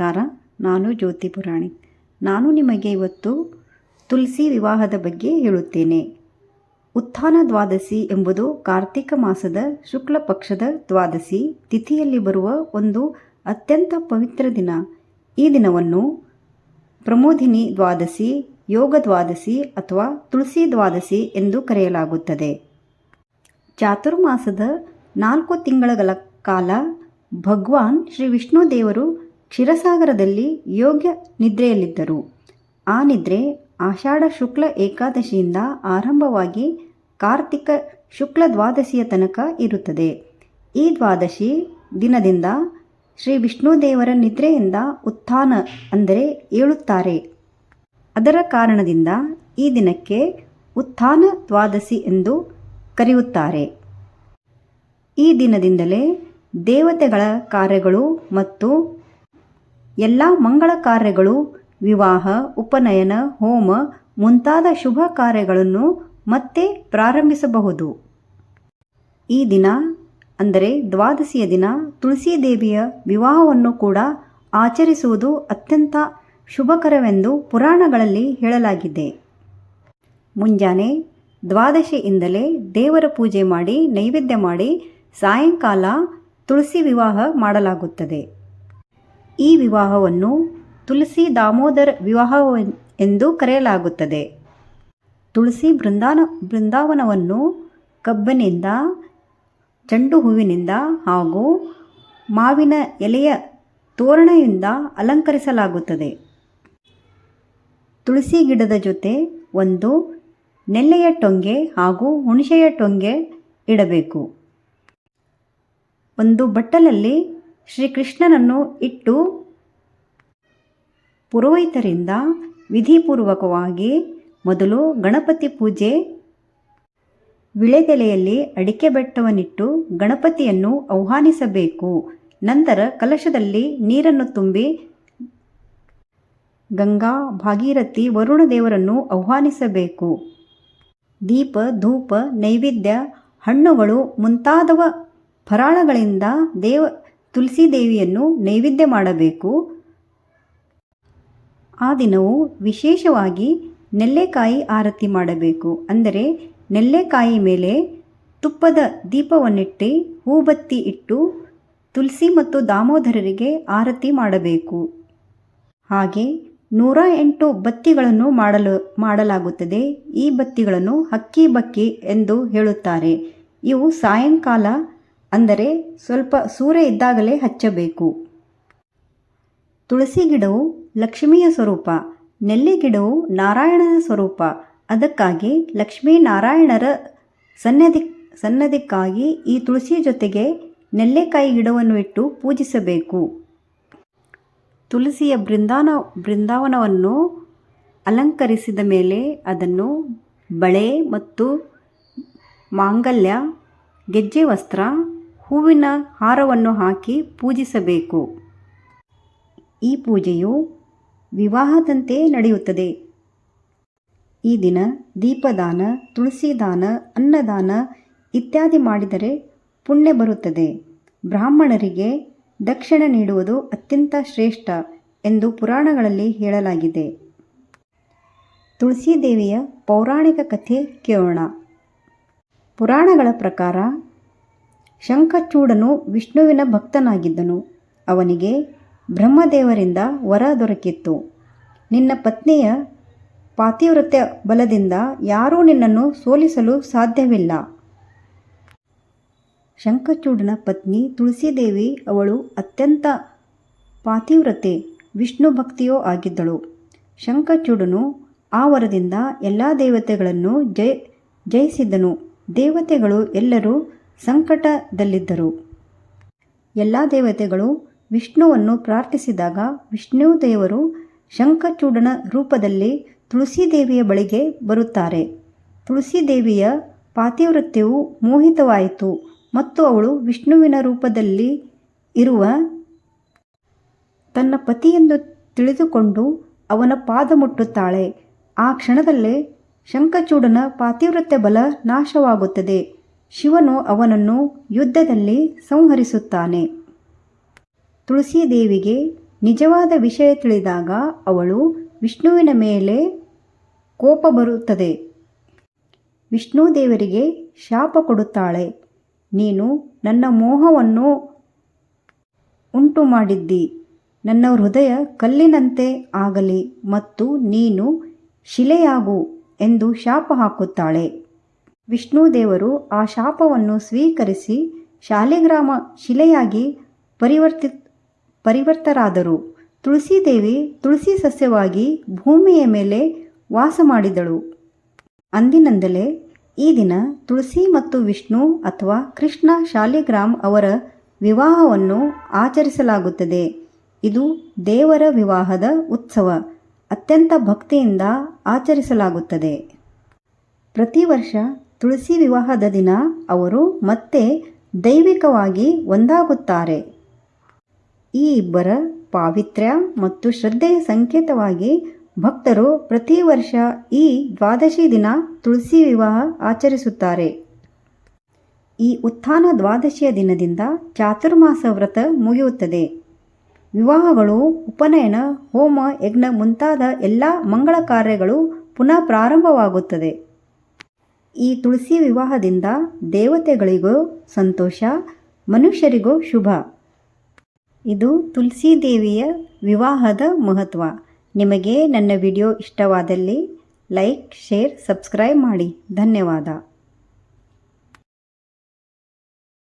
ನಮಸ್ಕಾರ, ನಾನು ಜ್ಯೋತಿ ಪುರಾಣಿಕ್ ನಾನು ನಿಮಗೆ ಇವತ್ತು ತುಳಸಿ ವಿವಾಹದ ಬಗ್ಗೆ ಹೇಳುತ್ತೇನೆ. ಉತ್ಥಾನ ದ್ವಾದಶಿ ಎಂಬುದು ಕಾರ್ತಿಕ ಮಾಸದ ಶುಕ್ಲ ಪಕ್ಷದ ದ್ವಾದಶಿ ತಿಥಿಯಲ್ಲಿ ಬರುವ ಒಂದು ಅತ್ಯಂತ ಪವಿತ್ರ ದಿನ. ಈ ದಿನವನ್ನು ಪ್ರಮೋದಿನಿ ದ್ವಾದಶಿ, ಯೋಗ ದ್ವಾದಶಿ ಅಥವಾ ತುಳಸಿ ದ್ವಾದಶಿ ಎಂದು ಕರೆಯಲಾಗುತ್ತದೆ. ಚಾತುರ್ಮಾಸದ ನಾಲ್ಕು ತಿಂಗಳ ಕಾಲ ಭಗವಾನ್ ಶ್ರೀ ವಿಷ್ಣು ದೇವರು ಕ್ಷೀರಸಾಗರದಲ್ಲಿ ಯೋಗ್ಯ ನಿದ್ರೆಯಲ್ಲಿದ್ದರು. ಆ ನಿದ್ರೆ ಆಷಾಢ ಶುಕ್ಲ ಏಕಾದಶಿಯಿಂದ ಆರಂಭವಾಗಿ ಕಾರ್ತಿಕ ಶುಕ್ಲ ದ್ವಾದಶಿಯ ತನಕ ಇರುತ್ತದೆ. ಈ ದ್ವಾದಶಿ ದಿನದಿಂದ ಶ್ರೀ ವಿಷ್ಣು ದೇವರ ನಿದ್ರೆಯಿಂದ ಉತ್ಥಾನ ಅಂದರೆ ಏಳುತ್ತಾರೆ. ಅದರ ಕಾರಣದಿಂದ ಈ ದಿನಕ್ಕೆ ಉತ್ಥಾನ ದ್ವಾದಶಿ ಎಂದು ಕರೆಯುತ್ತಾರೆ. ಈ ದಿನದಿಂದಲೇ ದೇವತೆಗಳ ಕಾರ್ಯಗಳು ಮತ್ತು ಎಲ್ಲ ಮಂಗಳ ಕಾರ್ಯಗಳು, ವಿವಾಹ, ಉಪನಯನ, ಹೋಮ ಮುಂತಾದ ಶುಭ ಕಾರ್ಯಗಳನ್ನು ಮತ್ತೆ ಪ್ರಾರಂಭಿಸಬಹುದು. ಈ ದಿನ, ಅಂದರೆ ದ್ವಾದಶಿಯ ದಿನ, ತುಳಸಿ ದೇವಿಯ ವಿವಾಹವನ್ನು ಕೂಡ ಆಚರಿಸುವುದು ಅತ್ಯಂತ ಶುಭಕರವೆಂದು ಪುರಾಣಗಳಲ್ಲಿ ಹೇಳಲಾಗಿದೆ. ಮುಂಜಾನೆ ದ್ವಾದಶಿಯಿಂದಲೇ ದೇವರ ಪೂಜೆ ಮಾಡಿ, ನೈವೇದ್ಯ ಮಾಡಿ ಸಾಯಂಕಾಲ ತುಳಸಿ ವಿವಾಹ ಮಾಡಲಾಗುತ್ತದೆ. ಈ ವಿವಾಹವನ್ನು ತುಳಸಿ ದಾಮೋದರ ವಿವಾಹ ಎಂದು ಕರೆಯಲಾಗುತ್ತದೆ. ತುಳಸಿ ಬೃಂದಾನ ಬೃಂದಾವನವನ್ನು ಕಬ್ಬಿನಿಂದ, ಚೆಂಡು ಹೂವಿನಿಂದ ಹಾಗೂ ಮಾವಿನ ಎಲೆಯ ತೋರಣೆಯಿಂದ ಅಲಂಕರಿಸಲಾಗುತ್ತದೆ. ತುಳಸಿ ಗಿಡದ ಜೊತೆ ಒಂದು ನೆಲ್ಲೆಯ ಟೊಂಗೆ ಹಾಗೂ ಹುಣಸೆಯ ಟೊಂಗೆ ಇಡಬೇಕು. ಒಂದು ಬಟ್ಟಲಲ್ಲಿ ಶ್ರೀಕೃಷ್ಣನನ್ನು ಇಟ್ಟು ಪುರೋಹಿತರಿಂದ ವಿಧಿಪೂರ್ವಕವಾಗಿ ಮೊದಲು ಗಣಪತಿ ಪೂಜೆ ವಿಳೆದೆಲೆಯಲ್ಲಿ ಅಡಿಕೆ ಬೆಟ್ಟವನ್ನಿಟ್ಟು ಗಣಪತಿಯನ್ನು ಆಹ್ವಾನಿಸಬೇಕು. ನಂತರ ಕಲಶದಲ್ಲಿ ನೀರನ್ನು ತುಂಬಿ ಗಂಗಾ, ಭಾಗೀರಥಿ ವರುಣ ದೇವರನ್ನು ಆಹ್ವಾನಿಸಬೇಕು. ದೀಪ, ಧೂಪ, ನೈವೇದ್ಯ, ಹಣ್ಣುಗಳು ಮುಂತಾದವ ಫರಾಳಗಳಿಂದ ದೇವ ತುಳಸಿ ದೇವಿಯನ್ನು ನೈವೇದ್ಯ ಮಾಡಬೇಕು. ಆ ದಿನವು ವಿಶೇಷವಾಗಿ ನೆಲ್ಲೆಕಾಯಿ ಆರತಿ ಮಾಡಬೇಕು. ಅಂದರೆ ನೆಲ್ಲೆಕಾಯಿ ಮೇಲೆ ತುಪ್ಪದ ದೀಪವನ್ನಿಟ್ಟು ಹೂಬತ್ತಿ ಇಟ್ಟು ತುಳಸಿ ಮತ್ತು ದಾಮೋದರರಿಗೆ ಆರತಿ ಮಾಡಬೇಕು. ಹಾಗೆ ನೂರ ಎಂಟು ಬತ್ತಿಗಳನ್ನು ಮಾಡಲು, ಮಾಡಲಾಗುತ್ತದೆ. ಈ ಬತ್ತಿಗಳನ್ನು ಹಕ್ಕಿ ಬಕ್ಕಿ ಎಂದು ಹೇಳುತ್ತಾರೆ. ಇವು ಸಾಯಂಕಾಲ ಅಂದರೆ ಸ್ವಲ್ಪ ಸೂರ್ಯ ಇದ್ದಾಗಲೇ ಹಚ್ಚಬೇಕು. ತುಳಸಿ ಗಿಡವು ಲಕ್ಷ್ಮಿಯ ಸ್ವರೂಪ, ನೆಲ್ಲಿ ಗಿಡವು ನಾರಾಯಣನ ಸ್ವರೂಪ. ಅದಕ್ಕಾಗಿ ಲಕ್ಷ್ಮೀ ನಾರಾಯಣರ ಸನ್ನದಿ ಸನ್ನದಿಕ್ಕಾಗಿ ಈ ತುಳಸಿ ಜೊತೆಗೆ ನೆಲ್ಲೆಕಾಯಿ ಗಿಡವನ್ನು ಇಟ್ಟು ಪೂಜಿಸಬೇಕು. ತುಳಸಿಯ ಬೃಂದಾನ, ಬೃಂದಾವನವನ್ನು ಅಲಂಕರಿಸಿದ ಮೇಲೆ ಅದನ್ನು ಬಳೆ ಮತ್ತು ಮಾಂಗಲ್ಯ, ಗೆಜ್ಜೆ ವಸ್ತ್ರ ಹೂವಿನ ಹಾರವನ್ನು ಹಾಕಿ ಪೂಜಿಸಬೇಕು. ಈ ಪೂಜೆಯು ವಿವಾಹದಂತೆ ನಡೆಯುತ್ತದೆ. ಈ ದಿನ ದೀಪದಾನ ತುಳಸಿ ದಾನ ಅನ್ನದಾನ ಇತ್ಯಾದಿ ಮಾಡಿದರೆ ಪುಣ್ಯ ಬರುತ್ತದೆ. ಬ್ರಾಹ್ಮಣರಿಗೆ ದಕ್ಷಿಣ ನೀಡುವುದು ಅತ್ಯಂತ ಶ್ರೇಷ್ಠ ಎಂದು ಪುರಾಣಗಳಲ್ಲಿ ಹೇಳಲಾಗಿದೆ. ತುಳಸಿ ದೇವಿಯ ಪೌರಾಣಿಕ ಕಥೆ ಕೇಳೋಣ. ಪುರಾಣಗಳ ಪ್ರಕಾರ ಶಂಖಚೂಡನು ವಿಷ್ಣುವಿನ ಭಕ್ತನಾಗಿದ್ದನು. ಅವನಿಗೆ ಬ್ರಹ್ಮದೇವರಿಂದ ವರ ದೊರಕಿತ್ತು. ನಿನ್ನ ಪತ್ನಿಯ ಪಾತಿವ್ರತ್ಯ ಬಲದಿಂದ ಯಾರೂ ನಿನ್ನನ್ನು ಸೋಲಿಸಲು ಸಾಧ್ಯವಿಲ್ಲ. ಶಂಖಚೂಡನ ಪತ್ನಿ ತುಳಸಿದೇವಿ ಅವಳು ಅತ್ಯಂತ ಪಾತಿವ್ರತೆ, ವಿಷ್ಣು ಭಕ್ತಿಯೋ ಆಗಿದ್ದಳು. ಶಂಖಚೂಡನು ಆ ವರದಿಂದ ಎಲ್ಲ ದೇವತೆಗಳನ್ನು ಜಯ, ಜಯಿಸಿದ್ದನು. ದೇವತೆಗಳು ಎಲ್ಲರೂ ಸಂಕಟದಲ್ಲಿದ್ದರು. ಎಲ್ಲ ದೇವತೆಗಳು ವಿಷ್ಣುವನ್ನು ಪ್ರಾರ್ಥಿಸಿದಾಗ ವಿಷ್ಣು ದೇವರು ಶಂಖಚೂಡನ ರೂಪದಲ್ಲಿ ತುಳಸಿದೇವಿಯ ಬಳಿಗೆ ಬರುತ್ತಾರೆ. ತುಳಸಿದೇವಿಯ ಪಾತಿವೃತ್ಯವು ಮೋಹಿತವಾಯಿತು ಮತ್ತು ಅವಳು ವಿಷ್ಣುವಿನ ರೂಪದಲ್ಲಿ ಇರುವ ತನ್ನ ಪತಿಯೆಂದು ತಿಳಿದುಕೊಂಡು ಅವನ ಪಾದ ಮುಟ್ಟುತ್ತಾಳೆ. ಆ ಕ್ಷಣದಲ್ಲೇ ಶಂಖಚೂಡನ ಪಾತಿವ್ರತ್ಯ ಬಲ ನಾಶವಾಗುತ್ತದೆ. ಶಿವನು ಅವನನ್ನು ಯುದ್ಧದಲ್ಲಿ ಸಂಹರಿಸುತ್ತಾನೆ. ತುಳಸೀದೇವಿಗೆ ನಿಜವಾದ ವಿಷಯ ತಿಳಿದಾಗ ಅವಳು ವಿಷ್ಣುವಿನ ಮೇಲೆ ಕೋಪ ಬರುತ್ತದೆ. ವಿಷ್ಣು ದೇವರಿಗೆ ಶಾಪ ಕೊಡುತ್ತಾಳೆ. ನೀನು ನನ್ನ ಮೋಹವನ್ನು ಉಂಟು ಮಾಡಿದ್ದಿ ನನ್ನ ಹೃದಯ ಕಲ್ಲಿನಂತೆ ಆಗಲಿ ಮತ್ತು ನೀನು ಶಿಲೆಯಾಗು ಎಂದು ಶಾಪ ಹಾಕುತ್ತಾಳೆ. ವಿಷ್ಣು ದೇವರು ಆ ಶಾಪವನ್ನು ಸ್ವೀಕರಿಸಿ ಶಾಲಿಗ್ರಾಮ ಶಿಲೆಯಾಗಿ ಪರಿವರ್ತಿ, ಪರಿವರ್ತರಾದರು. ತುಳಸಿದೇವಿ ತುಳಸಿ ಸಸ್ಯವಾಗಿ ಭೂಮಿಯ ಮೇಲೆ ವಾಸ ಮಾಡಿದಳು. ಅಂದಿನಿಂದಲೇ ಈ ದಿನ ತುಳಸಿ ಮತ್ತು ವಿಷ್ಣು ಅಥವಾ ಕೃಷ್ಣ ಶಾಲಿಗ್ರಾಮ್ ಅವರ ವಿವಾಹವನ್ನು ಆಚರಿಸಲಾಗುತ್ತದೆ. ಇದು ದೇವರ ವಿವಾಹದ ಉತ್ಸವ. ಅತ್ಯಂತ ಭಕ್ತಿಯಿಂದ ಆಚರಿಸಲಾಗುತ್ತದೆ. ಪ್ರತಿ ವರ್ಷ ತುಳಸಿ ವಿವಾಹದ ದಿನ ಅವರು ಮತ್ತೆ ದೈವಿಕವಾಗಿ ಒಂದಾಗುತ್ತಾರೆ. ಈ ಇಬ್ಬರ ಪಾವಿತ್ರ್ಯ ಮತ್ತು ಶ್ರದ್ಧೆಯ ಸಂಕೇತವಾಗಿ ಭಕ್ತರು ಪ್ರತಿ ವರ್ಷ ಈ ದ್ವಾದಶಿ ದಿನ ತುಳಸಿ ವಿವಾಹ ಆಚರಿಸುತ್ತಾರೆ. ಈ ಉತ್ಥಾನ ದ್ವಾದಶಿಯ ದಿನದಿಂದ ಚಾತುರ್ಮಾಸ ವ್ರತ ಮುಗಿಯುತ್ತದೆ. ವಿವಾಹಗಳು, ಉಪನಯನ, ಹೋಮ, ಯಜ್ಞ ಮುಂತಾದ ಎಲ್ಲ ಮಂಗಳ ಕಾರ್ಯಗಳು ಪುನಃ ಪ್ರಾರಂಭವಾಗುತ್ತದೆ. ಈ ತುಳಸಿ ವಿವಾಹದಿಂದ ದೇವತೆಗಳಿಗೂ ಸಂತೋಷ, ಮನುಷ್ಯರಿಗೂ ಶುಭ. ಇದು ತುಳಸಿ ದೇವಿಯ ವಿವಾಹದ ಮಹತ್ವ. ನಿಮಗೆ ನನ್ನ ವಿಡಿಯೋ ಇಷ್ಟವಾದಲ್ಲಿ ಲೈಕ್, ಶೇರ್, ಸಬ್ಸ್ಕ್ರೈಬ್ ಮಾಡಿ. ಧನ್ಯವಾದ.